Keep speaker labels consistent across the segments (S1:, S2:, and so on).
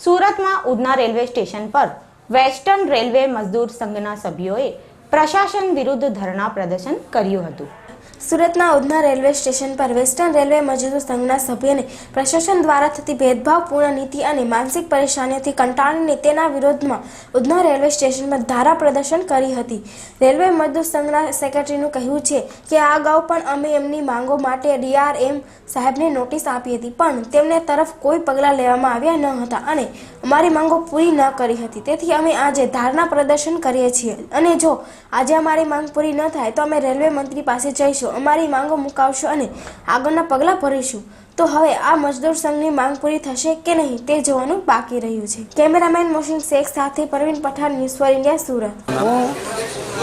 S1: સુરતમાં Udhna railway station પર western railway મજદૂર સંઘના સભ્યોએ પ્રશાસન વિરુદ્ધ ધરણા પ્રદર્શન કર્યું હતું.
S2: સુરતના ઉધના રેલવે સ્ટેશન પર વેસ્ટર્ન રેલવે મજૂર સંઘના સભ્યને પ્રશાસન દ્વારા થતી ભેદભાવપૂર્ણ નીતિ અને માનસિક પરેશાનીઓથી કંટાળીને તેના વિરોધમાં ઉધના રેલવે સ્ટેશન પર ધારા પ્રદર્શન કરી હતી. રેલવે મજદૂર સંઘના સેક્રેટરીનું કહેવું છે કે આ અગાઉ પણ અમે એમની માંગો માટે ડીઆરએમ સાહેબને નોટિસ આપી હતી, પણ તેમને તરફ કોઈ પગલાં લેવામાં આવ્યા ન હતા અને અમારી માંગો પૂરી ન કરી હતી. તેથી અમે આજે ધારણા પ્રદર્શન કરીએ છીએ અને જો આજે અમારી માંગ પૂરી ન થાય તો અમે રેલવે મંત્રી પાસે જઈશું. અમારી માંગો મુકાવશું અને આગળના પગલાં ભરીશું. તો હવે આ મજદૂર સંઘની માંગ પૂરી થશે કે નહીં તે જોવાનું બાકી રહ્યું છે. કેમેરામેન મોશિન શેખ સાથે Parveen Pathan news for India Surat.
S3: હું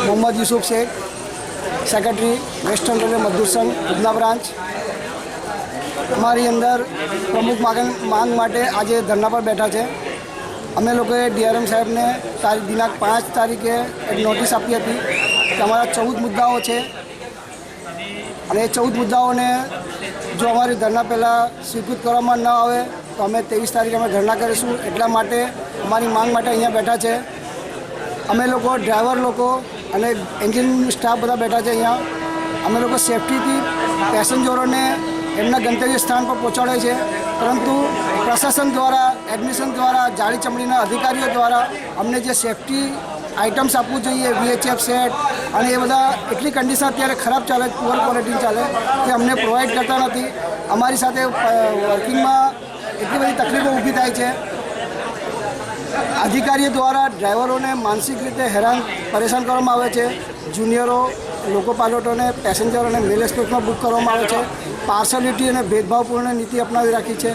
S3: Mohammad Yusuf Shaikh, secretary western railway Mazdoor Sangh, Udhna branch. અમારી અંદર પ્રમુખ માંગ માંગ માટે આજે ધરના પર બેઠા છે. અમે લોકોએ ડીઆરએમ સાહેબને તારીખ દિનાંક પાંચ તારીખે એક નોટિસ આપી હતી કે અમારા ચૌદ મુદ્દાઓ છે. અને ચૌદ મુદ્દાઓને જો અમારી ધરના પહેલાં સ્વીકૃત કરવામાં ન આવે, તો અમે ત્રેવીસ તારીખે અમે ધરના કરીશું. એટલા માટે અમારી માંગ માટે અહીંયા બેઠા છે. અમે લોકો, ડ્રાઈવર લોકો અને એન્જિન સ્ટાફ બધા બેઠા છે અહીંયા. અમે લોકો સેફટીથી પેસેન્જરોને એમના ગંતવ્ય સ્થાન પર પહોંચાડે છે. પરંતુ પ્રશાસન દ્વારા, એડમિશન દ્વારા, જાળી ચમડીના અધિકારીઓ દ્વારા અમને જે સેફટી આઇટમ્સ આપવું જોઈએ વીએચએફ સેટ અને એ બધા એટલી કન્ડિશન અત્યારે ખરાબ ચાલે પુઅર ક્વોલિટી ચાલે કે અમને પ્રોવાઈડ કરતા નથી. અમારી સાથે વર્કિંગમાં એટલી બધી તકલીફો ઊભી થાય છે. અધિકારીઓ દ્વારા ડ્રાઈવરોને માનસિક રીતે હેરાન, પરેશાન કરવામાં આવે છે. જુનિયરો, લોકો પાયલોટોને પેસેન્જરોને મેલ એક્સપ્રેસમાં બુક કરવામાં આવે છે. પાર્સલિટી અને ભેદભાવપૂર્ણ નીતિ અપનાવી રાખી છે.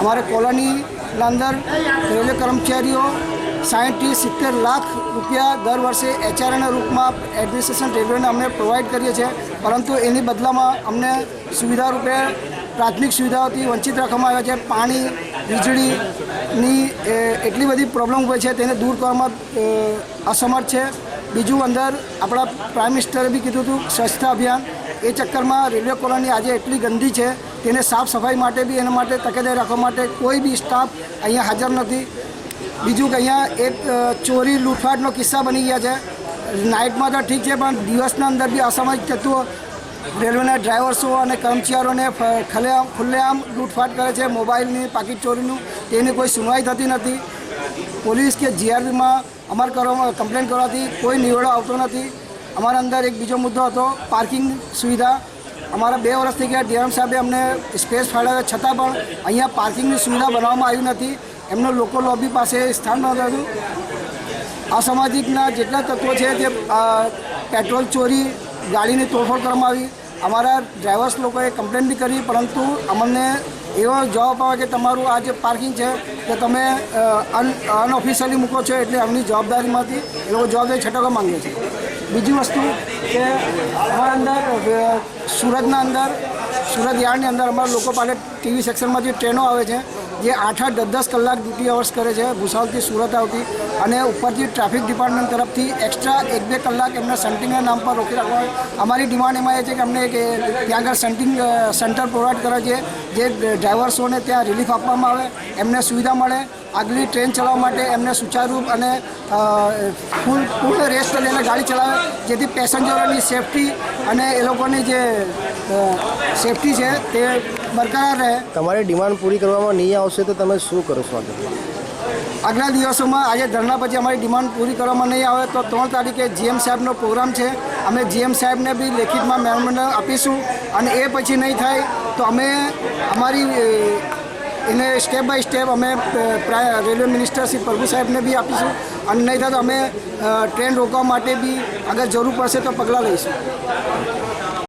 S3: અમારે કોલોનીના અંદર રેલવે કર્મચારીઓ સાહીઠથી સિત્તેર લાખ રૂપિયા દર વર્ષે એચઆરના રૂપમાં એડમિનિસ્ટ્રેશન રેલવેને અમને પ્રોવાઈડ કરીએ છીએ. પરંતુ એની બદલામાં અમને સુવિધા રૂપે પ્રાથમિક સુવિધાઓથી વંચિત રાખવામાં આવ્યા છે. પાણી, વીજળીની એટલી બધી પ્રોબ્લેમ હોય છે, તેને દૂર કરવામાં અસમર્થ છે. બીજું અંદર આપણા પ્રાઇમ મિનિસ્ટરે બી કીધું હતું, સ્વચ્છતા અભિયાન. એ ચક્કરમાં રેલવે કોલોની આજે એટલી ગંદી છે, તેને સાફ સફાઈ માટે બી એના માટે તકેદારી રાખવા માટે કોઈ બી સ્ટાફ અહીંયા હાજર નથી. બીજું કે અહીંયા એક ચોરી લૂંટફાટનો કિસ્સા બની ગયા છે. નાઇટમાં તો ઠીક છે, પણ દિવસના અંદર બી અસામાજિક તત્વો, રેલવેના ડ્રાઈવર્સો અને કર્મચારીઓને ખલેઆમ, ખુલ્લેઆમ લૂંટફાટ કરે છે, મોબાઈલની, પાકીટ ચોરીનું, તેની કોઈ સુનવાઈ થતી નથી. પોલીસ કે જીઆરબીમાં અમારે કરવામાં કમ્પ્લેન કરવાથી કોઈ નિવેડો આવતો નથી. અમારા અંદર એક બીજો મુદ્દો હતો, પાર્કિંગ સુવિધા. અમારા બે વર્ષથી ગયા ડીએમ સાહેબે અમને સ્પેસ ફાળવ્યા, છતાં પણ અહીંયા પાર્કિંગની સુવિધા બનાવવામાં આવી નથી. એમનો લોકો લોબી પાસે સ્થાન નહોતું અસામાજિકના જેટલા તત્વો છે તે પેટ્રોલ ચોરી, ગાડીની તોડફોડ કરવામાં આવી. અમારા ડ્રાઈવર્સ લોકોએ કમ્પ્લેન બી કરી, પરંતુ અમને એવો જવાબ આવે કે તમારું આ જે પાર્કિંગ છે તે તમે અનઓફિશિયલી મૂકો છો એટલે એમની જવાબદારીમાંથી એ લોકો જવાબદારી છટકવા માંગે છે. બીજી વસ્તુ કે અમારા અંદર સુરતના અંદર, સુરત યાર્ડની અંદર અમારા લોકો પાસે ટીવી સેક્શનમાંથી ટ્રેનો આવે છે જે આઠ આઠ દસ દસ કલાક ડ્યુટી અવર્સ કરે છે, ભૂસાવલથી સુરત આવતી અને ઉપરથી ટ્રાફિક ડિપાર્ટમેન્ટ તરફથી એક્સ્ટ્રા એક બે કલાક એમના સેન્ટિંગના નામ પર રોકી રાખવા અમારી ડિમાન્ડ એમાં એ છે કે અમને એક ત્યાં આગળ સેન્ટિંગ સેન્ટર પ્રોવાઈડ કરે છે, જે ડ્રાઈવર્સોને ત્યાં રિલીફ આપવામાં આવે, એમને સુવિધા મળે. આગલી ટ્રેન ચલાવવા માટે એમને સુચારુ અને ફૂલ પૂર્ણ રેસ્ટ લઈને ગાડી ચલાવે, જેથી પેસેન્જરોની સેફટી અને એ લોકોની જે સેફટી છે તે બરકરાર રહે.
S4: તમારી ડિમાન્ડ પૂરી કરવામાં નહીં આવશે તો તમે શું કરશો આગળ?
S3: આગલા દિવસોમાં આજે ધરણા પછી અમારી ડિમાન્ડ પૂરી કરવામાં નહીં આવે તો ત્રણ તારીખે જીએમ સાહેબનો પ્રોગ્રામ છે. અમે જીએમ સાહેબને બી લેખિતમાં મેમોરેન્ડમ આપીશું અને એ પછી નહીં થાય તો અમે અમારી એને સ્ટેપ બાય સ્ટેપ અમે રેલવે મિનિસ્ટર શ્રી પ્રભુ સાહેબને બી આપીશું અને નહીં થાય તો અમે ટ્રેન રોકવા માટે બી અગર જરૂર પડશે તો પગલાં લઈશું.